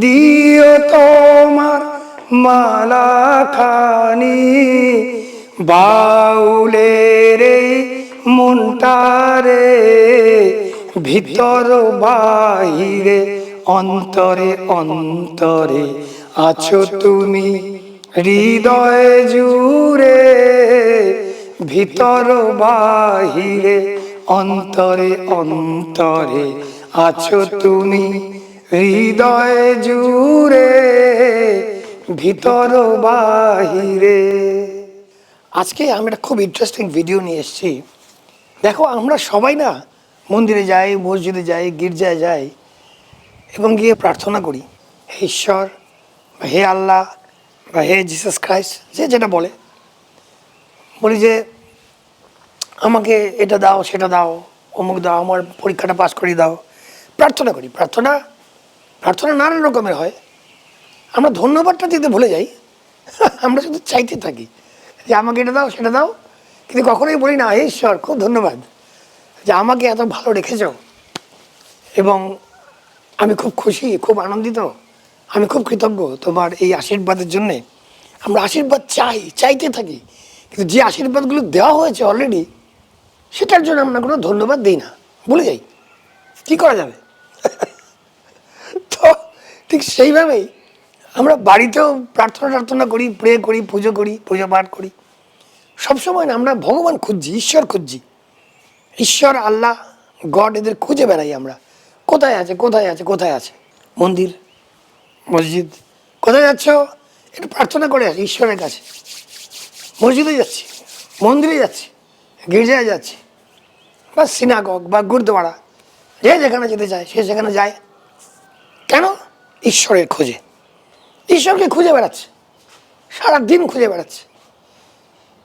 দিও তোমার মালা খানি বাউলের এই মনটারে ভিতর বাহিরে, অন্তরে অন্তরে আছো তুমি। হৃদয় জুড়ে ভিতর বাহিরে, অন্তরে অন্তরে আছো তুমি। হৃদয় জুড়ে, ভিতর বাহিরে। আজকে আমি একটা খুব ইন্টারেস্টিং ভিডিও নিয়ে এসেছি। দেখো, আমরা সবাই না মন্দিরে যাই, মসজিদে যাই, গির্জায় যাই এবং গিয়ে প্রার্থনা করি, হে ঈশ্বর বা হে আল্লাহ বা হে জিসাস ক্রাইস্ট যে যেটা বলে। বলি যে, আমাকে এটা দাও, সেটা দাও, অমুক দাও, আমার পরীক্ষাটা পাস করিয়ে দাও। প্রার্থনা করি, প্রার্থনা প্রার্থনা নানান রকমের হয়। আমরা ধন্যবাদটা দিতে ভুলে যাই। আমরা শুধু চাইতে থাকি যে আমাকে এটা দাও, সেটা দাও। কিন্তু কখনোই বলি না ঈশ্বর, খুব ধন্যবাদ যে আমাকে এত ভালো রেখেছ। এবং আমি খুব খুশি, খুব আনন্দিত, আমি খুব কৃতজ্ঞ তোমার এই আশীর্বাদের জন্যে। আমরা আশীর্বাদ চাই, চাইতে থাকি। কিন্তু যে আশীর্বাদগুলো দেওয়া হয়েছে অলরেডি সেটার জন্য আমরা কোনো ধন্যবাদ দিই না। ভুলে যাই। কী করা যাবে? ঠিক সেইভাবেই আমরা বাড়িতেও প্রার্থনা টার্থনা করি প্রে করি, পুজো করি, পুজো পাঠ করি। সবসময় না, আমরা ভগবান খুঁজছি, ঈশ্বর খুঁজছি। ঈশ্বর, আল্লাহ, গড এদের খুঁজে বেড়াই আমরা। কোথায় আছে কোথায় আছে কোথায় আছে? মন্দির, মসজিদ, কোথায় যাচ্ছ? একটু প্রার্থনা করে আসি ঈশ্বরের কাছে। মসজিদে যাচ্ছি, মন্দিরে যাচ্ছি, গির্জায় যাচ্ছি, বা সিনাগগ বা গুরুদ্বারা যে যেখানে যেতে চায়, সে সেখানে যায়। কেন? ঈশ্বরের খোঁজে। ঈশ্বরকে খুঁজে বেড়াচ্ছে। সারা দিন খুঁজে বেড়াচ্ছে।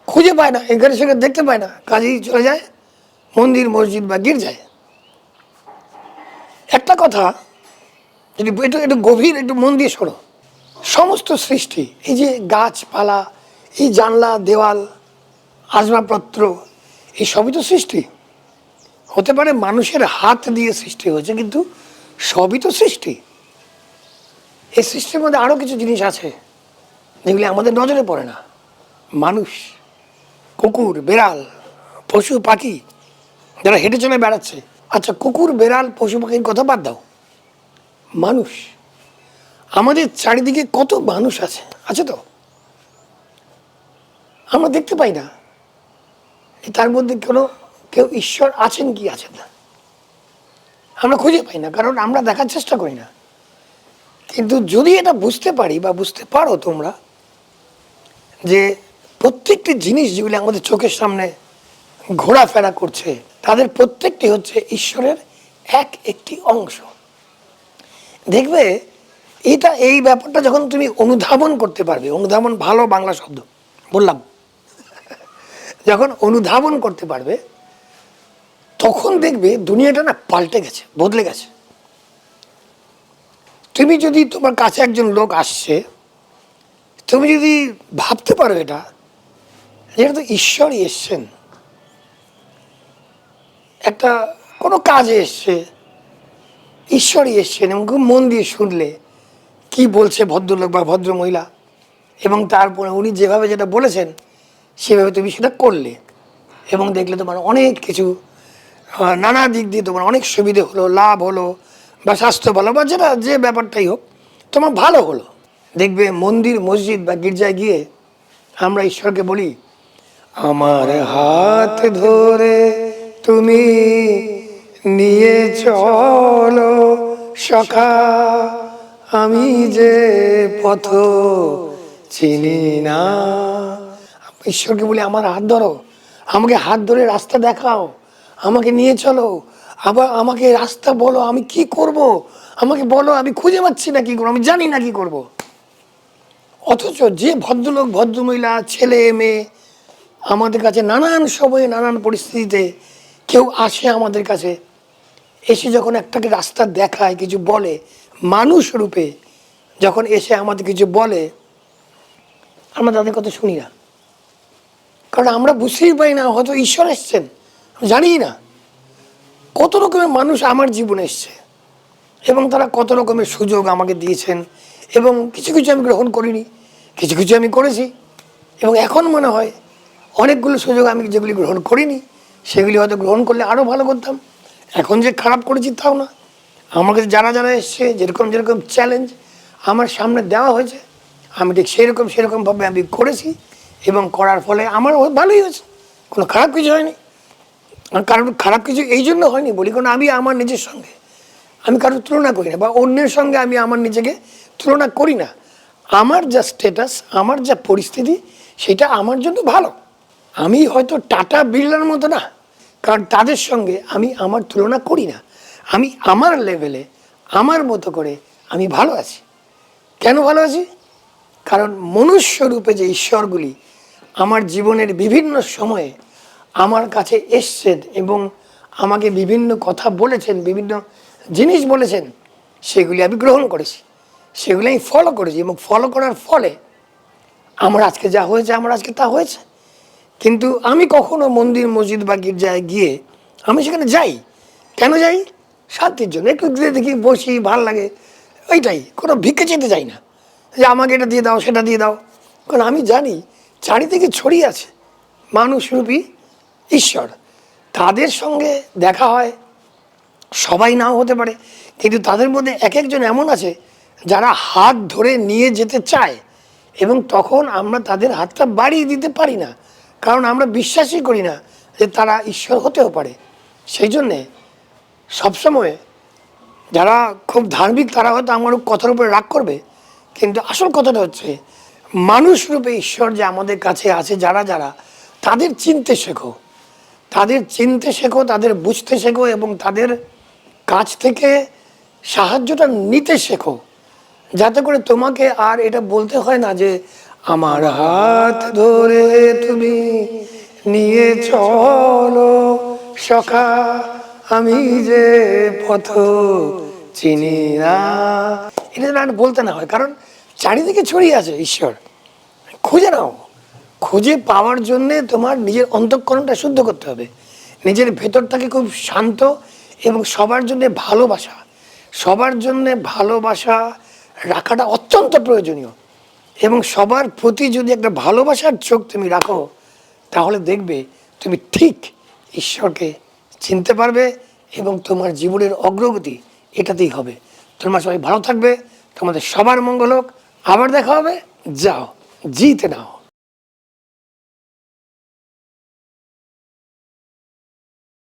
খুঁজে পায় না, এখানে সেখানে দেখতে পায় না। কাজেই চলে যায়, মন্দির, মসজিদ বা গির্জায়। একটা কথা, যদি একটু একটু গভীর, একটু মন দিয়ে শোনো। সমস্ত সৃষ্টি, এই যে গাছপালা, এই জানলা, দেওয়াল, আসবাবপত্র, এই সবই তো সৃষ্টি। হতে পারে মানুষের হাত দিয়ে সৃষ্টি হয়েছে, কিন্তু সবই তো সৃষ্টি। এই সৃষ্টির মধ্যে আরও কিছু জিনিস আছে যেগুলি আমাদের নজরে পড়ে না। মানুষ, কুকুর, বেড়াল, পশু, পাখি যারা হেঁটে চলে বেড়াচ্ছে। আচ্ছা কুকুর, বেড়াল, পশু, পাখির কথা বাদ দাও। মানুষ, আমাদের চারিদিকে কত মানুষ আছে আছে তো? আমরা দেখতে পাই না তার মধ্যে কোনো, কেউ ঈশ্বর আছেন কি আছেন না। আমরা খুঁজে পাই না, কারণ আমরা দেখার চেষ্টা করি না। কিন্তু যদি এটা বুঝতে পারি বা বুঝতে পারো তোমরা, যে প্রত্যেকটি জিনিস যেগুলি আমাদের চোখের সামনে ঘোরাফেরা করছে, তাদের প্রত্যেকটি হচ্ছে ঈশ্বরের এক একটি অংশ। দেখবে, এটা এই ব্যাপারটা যখন তুমি অনুধাবন করতে পারবে, অনুধাবন ভালো বাংলা শব্দ, বললাম। যখন অনুধাবন করতে পারবে, তখন দেখবে দুনিয়াটা না পাল্টে গেছে, বদলে গেছে। তুমি যদি তোমার কাছে একজন লোক আসছে, তুমি যদি ভাবতে পারো এটা, যেটা তো ঈশ্বরই এসছেন। একটা কোনো কাজে এসছে, ঈশ্বরই এসছেন এবং খুব মন দিয়ে শুনলে কি বলছে ভদ্রলোক বা ভদ্র মহিলা এবং তারপরে উনি যেভাবে যেটা বলেছেন, সেভাবে তুমি সেটা করলে এবং দেখলে তোমার অনেক কিছু নানা দিক দিয়ে তোমার অনেক সুবিধে হলো, লাভ হলো বা স্বাস্থ্য ভালো বা যেটা, যে ব্যাপারটাই হোক, তোমার ভালো হলো। দেখবে মন্দির, মসজিদ বা গির্জায় গিয়ে আমরা ঈশ্বরকে বলি, আমার হাত ধরে তুমি নিয়ে চলো, সখা, আমি যে পথ চিনি না। ঈশ্বরকে বলি, আমার হাত ধরো, আমাকে হাত ধরে রাস্তা দেখাও, আমাকে নিয়ে চলো আবার আমাকে রাস্তা বলো, আমি কি করব? আমাকে বলো, আমি খুঁজে পাচ্ছি না কি করব, আমি জানি না কি করব। অথচ যে ভদ্রলোক, ভদ্রমহিলা, ছেলে, মেয়ে, আমাদের কাছে নানান সময়ে, নানান পরিস্থিতিতে কেউ আসে আমাদের কাছে, এসে যখন একটাকে রাস্তা দেখায়, কিছু বলে, মানুষ রূপে যখন এসে আমাদের কিছু বলে, আমরা তাদের কথা শুনি না। কারণ আমরা বুঝতেই পারি না, হয়তো ঈশ্বর এসছেন জানি না। কত রকমের মানুষ আমার জীবনে এসছে। এবং তারা কত রকমের সুযোগ আমাকে দিয়েছেন। এবং কিছু কিছু আমি গ্রহণ করিনি, কিছু কিছু আমি করেছি। এবং এখন মনে হয় অনেকগুলো সুযোগ আমি যেগুলি গ্রহণ করিনি, সেগুলি হয়তো গ্রহণ করলে আরও ভালো করতাম। এখন যে খারাপ করেছি তাও না। আমার কাছে যারা যারা এসছে, যেরকম যেরকম চ্যালেঞ্জ আমার সামনে দেওয়া হয়েছে, আমি ঠিক সেরকম সেরকমভাবে আমি করেছি। এবং করার ফলে আমার ভালোই হয়েছে। কোনো খারাপ কিছু হয়নি। কারণ খারাপ কিছু এই জন্য হয়নি বলি, কারণ আমি আমার নিজের সঙ্গে। আমি কারোর তুলনা করি না বা অন্যের সঙ্গে আমি আমার নিজেকে তুলনা করি না। আমার যা স্ট্যাটাস আমার যা পরিস্থিতি, সেটা আমার জন্য ভালো। আমি হয়তো টাটা বিড়লার মতো না, কারণ তাদের সঙ্গে আমি আমার তুলনা করি না। আমি আমার লেভেলে আমার মতো করে আমি ভালো আছি। কেন ভালো আছি? কারণ মনুষ্যরূপে যে ঈশ্বরগুলি আমার জীবনের বিভিন্ন সময়ে আমার কাছে এসছেন এবং আমাকে বিভিন্ন কথা বলেছেন, বিভিন্ন জিনিস বলেছেন, সেগুলি আমি গ্রহণ করেছি। সেগুলি আমি ফলো করেছি এবং ফলো করার ফলে আমার আজকে যা হয়েছে, আমার আজকে তা হয়েছে। কিন্তু আমি কখনো মন্দির, মসজিদ বা গির্জায় গিয়ে আমি সেখানে যাই। কেন যাই? শান্তির জন্য। একটু দূরে দেখি, বসি, ভালো লাগে ওইটাই কোনো ভিক্ষে চেতে যাই না। যে আমাকে এটা দিয়ে দাও, সেটা দিয়ে দাও। কারণ আমি জানি, চারিদিকে ছড়িয়ে আছে। মানুষরূপী ঈশ্বর। তাদের সঙ্গে দেখা হয়, সবাই নাও হতে পারে, কিন্তু তাদের মধ্যে এক একজন এমন আছে যারা হাত ধরে নিয়ে যেতে চায় এবং তখন আমরা তাদের হাতটা বাড়িয়ে দিতে পারি না, কারণ আমরা বিশ্বাসই করি না যে তারা ঈশ্বর হতেও পারে। সেই জন্যে সবসময় যারা খুব ধার্মিক তারা হয়তো আমার কথার উপরে রাগ করবে, কিন্তু আসল কথাটা হচ্ছে মানুষ রূপে ঈশ্বর যে আমাদের কাছে আছে যারা যারা, তাদের চিনতে শেখো। তাদের চিনতে শেখো, তাদের বুঝতে শেখো এবং তাদের কাছ থেকে সাহায্যটা নিতে শেখো। যাতে করে তোমাকে আর এটা বলতে হয় না যে, আমার হাত ধরে তুমি নিয়ে চলো, সখা, আমি যে পথ চিনি না। এটা আর বলতে না হয়, কারণ চারিদিকে ছড়িয়ে আছে, ঈশ্বর। খুঁজে নাও। খুঁজে পাওয়ার জন্যে তোমার নিজের অন্তঃকরণটা শুদ্ধ করতে হবে। নিজের ভেতরটাকে খুব শান্ত এবং সবার জন্য ভালোবাসা। সবার জন্যে ভালোবাসা রাখাটা অত্যন্ত প্রয়োজনীয়। এবং সবার প্রতি যদি একটা ভালোবাসার চোখ তুমি রাখো, তাহলে দেখবে তুমি ঠিক ঈশ্বরকে চিনতে পারবে এবং তোমার জীবনের অগ্রগতি এটাতেই হবে। তোমরা সবাই ভালো থাকবে। তোমাদের সবার মঙ্গল হোক। আবার দেখা হবে। যাও। জিতে নাও।